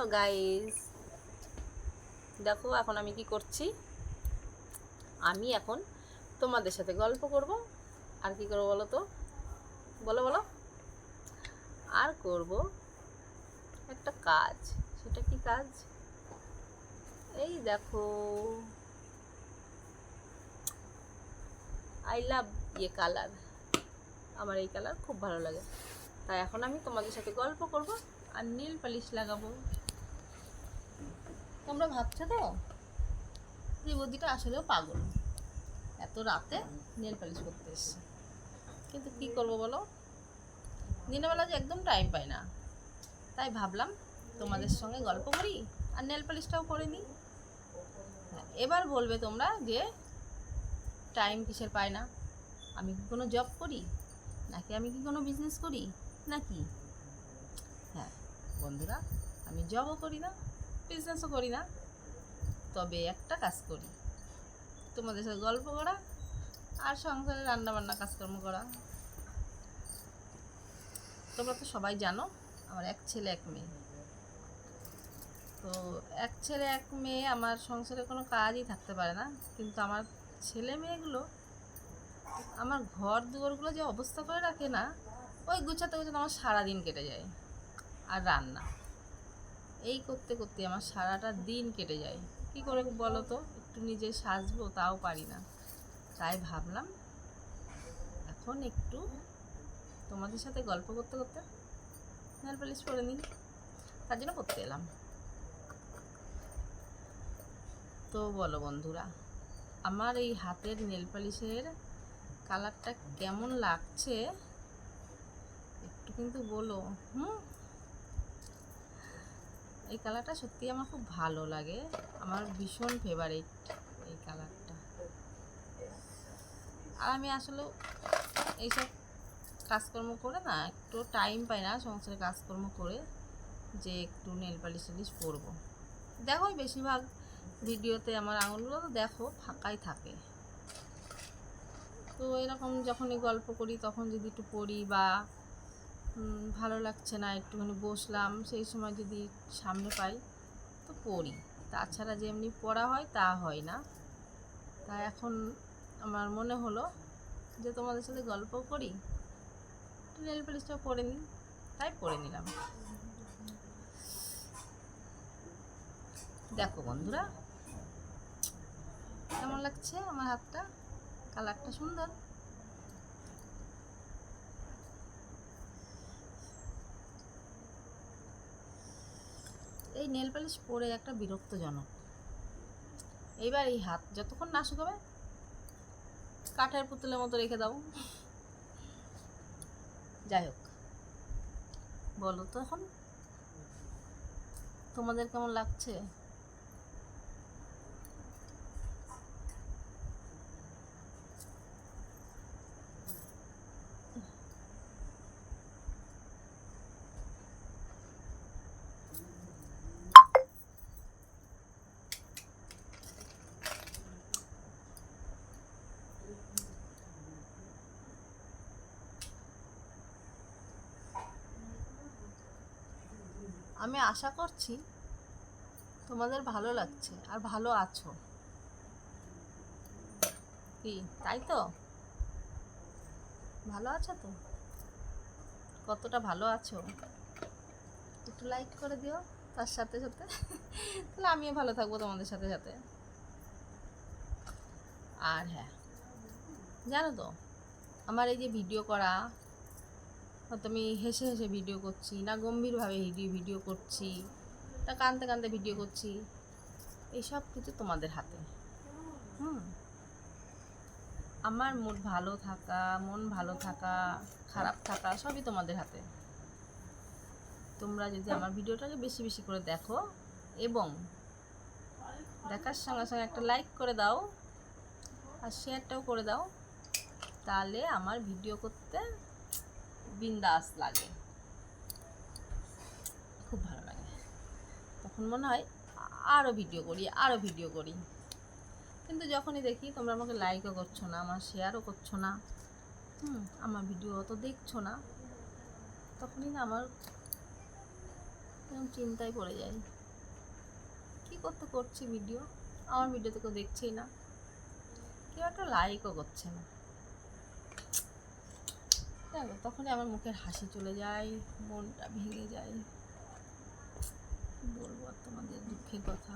Hello guys দেখো এখন আমি কি করছি? আমি এখন তোমাদের সাথে গল্প করব। আর কি করব বলো তো? বলো বলো। আর করব একটা কাজ। সেটা কি কাজ? এই দেখো। আই লাভ ইয়ে কালার আমার এই কালার খুব ভালো লাগে। তাই এখন আমি তোমাদের সাথে গল্প করব আর নীল পালিশ লাগাবো। তোমরা ভাবছ তো? যে বৌদিটা আসলেও পাগল। এত রাতে নেল পালিশ করতে এসছে। কিন্তু কি করব বলো? দিনের বেলা যে একদম টাইম পাই না। তাই ভাবলাম তোমাদের সঙ্গে গল্প করি আর নেল পালিশটাও করে নিই। হ্যাঁ, এবার বলবে তোমরা যে টাইম কিসের পায় না? আমি কি কোনো জব করি? নাকি আমি কি কোনো বিজনেস করি? নাকি? হ্যাঁ বন্ধুরা আমি জবও করি না। বিজনেসও করি না, তবে একটা কাজ করি। তোমাদের সাথে গল্প করা আর সংসারে রান্নাবান্না কাজকর্ম করা। তোমরা তো সবাই জানো, আমার এক ছেলে, এক মেয়ে। তো এক ছেলে, এক মেয়ে আমার সংসারে কোনো কাজই থাকতে পারে না, কিন্তু আমার ছেলে মেয়েগুলো, আমার ঘর দুয়ারগুলো যে অবস্থা করে রাখে না, ওই গুছাতে গুছাতে আমার সারাদিন কেটে যায়। আর রান্না। এই করতে করতে আমার সারাটা দিন কেটে যায়। কি করে বলো তো একটু নিজে সাজবো, তাও পারি না। তাই ভাবলাম, এখন একটু তোমাদের সাথে গল্প করতে করতে নেল পালিশ করে নিই। তার জন্য করতে এলাম। তো বলো বন্ধুরা, আমার এই হাতের নেল পালিশের কালারটা কেমন লাগছে? একটু কিন্তু বলো। হুম? এই কালারটা সত্যি আমার খুব ভালো লাগে। আমার ভীষণ ফেভারিট এই কালারটা। আর আমি আসলে এইসব কাজকর্ম করে না, একটু টাইম পাই না সংসারে কাজকর্ম করে যে একটু নেল পালিশ টালিশ পরবো। দেখো বেশিরভাগ ভিডিওতে আমার আঙুলগুলো তো দেখো, ফাঁকাই থাকে। তো এরকম যখনই গল্প করি, তখন যদি একটু পড়ি বা ভালো লাগছে না, একটুখানি বসলাম, সেই সময় যদি সামনে পাই তো পড়ি। তাছাড়া যে এমনি পড়া হয় তা হয় না। তা এখন আমার মনে হলো যে তোমাদের সাথে গল্প করি। রেল পালিশটাও পড়ে নিই, তাই পড়ে নিলাম। দেখো বন্ধুরা, কেমন লাগছে আমার হাতটা? কালারটা সুন্দর। এই নেল পালিশ পরে একটা বিরক্তজনক। এইবার এই হাত যতক্ষণ না শুকাবে, কাঠের পুতুলের মতো রেখে দাও। যাই হোক, বলো তো এখন, তোমাদের কেমন লাগছে? আমি আশা করছি তোমাদের ভালো লাগছে আর ভালো আছো। কি, তাই তো? ভালো আছো তো? কতটা ভালো আছো? একটু লাইক করে দিও তার সাথে সাথে। তাহলে আমিও ভালো থাকব তোমাদের সাথে সাথে। আর হ্যাঁ জানো তো, আমার এই যে ভিডিও করা হয়তো আমি হেসে হেসে ভিডিও করছি, না গম্ভীরভাবে ভিডিও ভিডিও করছি, না কানতে কানতে ভিডিও করছি, এইসব কিছু তোমাদের হাতে। হুম। আমার মুড ভালো থাকা, মন ভালো থাকা, খারাপ থাকা, সবই তোমাদের হাতে। তোমরা যদি আমার ভিডিওটাকে বেশি বেশি করে দেখো, এবং দেখার সঙ্গে সঙ্গে একটা লাইক করে দাও, আর শেয়ারটাও করে দাও, তাহলে আমার ভিডিও করতে বিন্দাস লাগে। খুব ভালো লাগে। তখন মনে হয় আরও ভিডিও করি আরও ভিডিও করি। কিন্তু যখনই দেখি তোমরা আমাকে লাইকও করছ না, আমার শেয়ারও করছ না, হুম, আমার ভিডিও অত দেখছ না, তখনই না আমার চিন্তায় পড়ে যাই। কি করতে করছি ভিডিও আমার ভিডিও তো কেউ দেখছেই না। কেউ একটা লাইকও করছে না। দেখো, তখনই আমার মুখের হাসি চলে যায়, মনটা ভেঙে যায়। বলব আর তোমাদের দুঃখের কথা?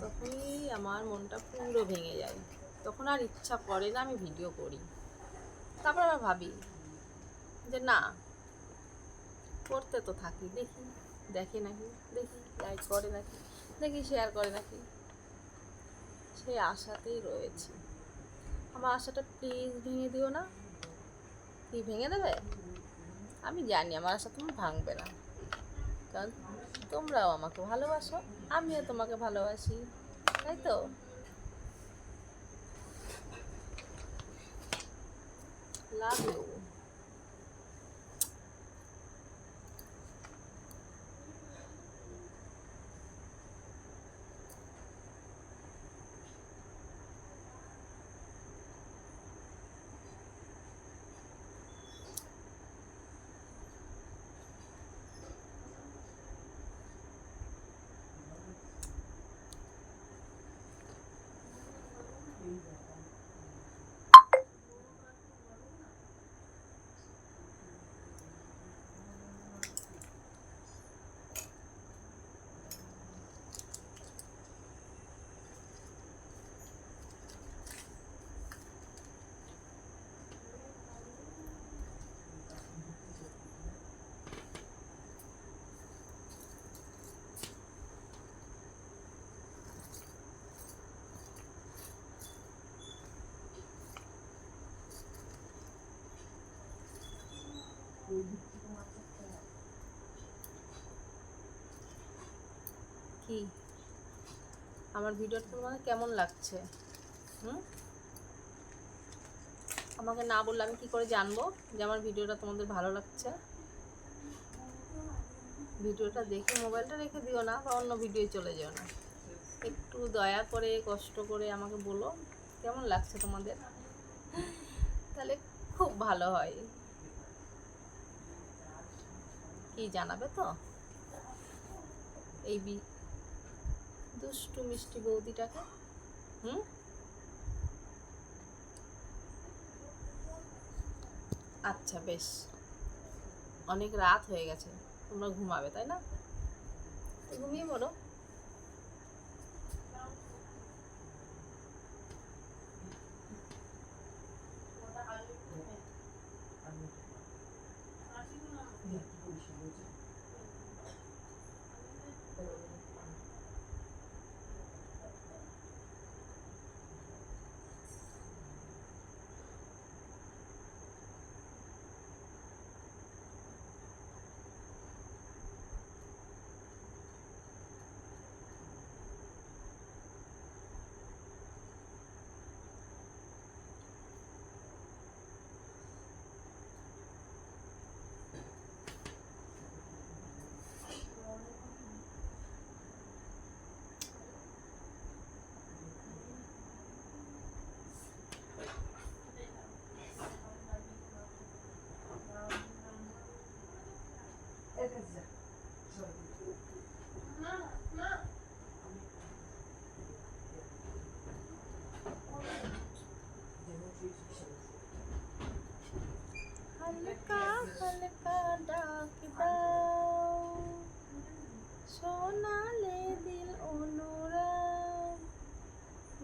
তখনই আমার মনটা পুরো ভেঙে যায়। তখন আর ইচ্ছা করে না আমি ভিডিও করি। তারপর আবার ভাবি যে না, করতে তো থাকি, দেখি, দেখে নাকি, দেখি লাইক করে নাকি। দেখি শেয়ার করে নাকি? সেই আশাতেই রয়েছি। আমার আশাটা প্লিজ ভেঙে দিও না। কি ভেঙে দেবে? আমি জানি আমার আশা তুমি ভাঙবে না। কারণ তোমরাও আমাকে ভালোবাসো, আমিও তোমাকে ভালোবাসি। তাই তো? লাভ ইউ আমার ভিডিওটা তোমাদের কেমন লাগছে? হুম? আমাকে না বললে আমি কি করে জানব যে আমার ভিডিওটা তোমাদের ভালো লাগছে? ভিডিওটা দেখে মোবাইলটা রেখে দিও না বা অন্য ভিডিও চলে যেও না। একটু দয়া করে, কষ্ট করে আমাকে বলো কেমন লাগছে তোমাদের? তাহলে খুব ভালো হয়। কি জানাবে তো? এই দুষ্টু মিষ্টি বৌদিটাকে। হুম? আচ্ছা বেশ। অনেক রাত হয়ে গেছে, তোমরা ঘুমাবে, তাই না? ঘুমিয়ে পড়ো। হালকা হালকা ডাক দাও। সোনালে দিল অনুরাগ,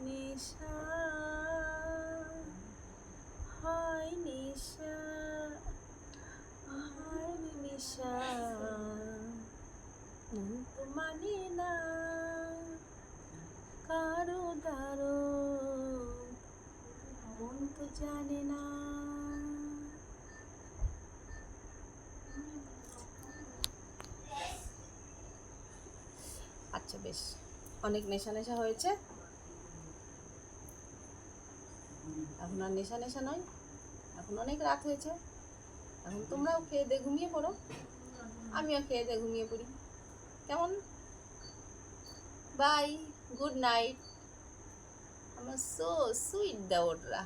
নিশা। হয় নিশা হয় নিশা। মন না, কারও দারো মন তো জানে আচ্ছা বেশ। অনেক নেশা নেশা হয়েছে। এখন আর নেশা নেশা নয়। এখন অনেক রাত হয়েছে। এখন তোমরাও খেয়ে দিয়ে ঘুমিয়ে পড়ো। আমিও খেয়ে দিয়ে ঘুমিয়ে পড়ি। কেমন? বাই গুড নাইট আমার সো সুইট দেওররা।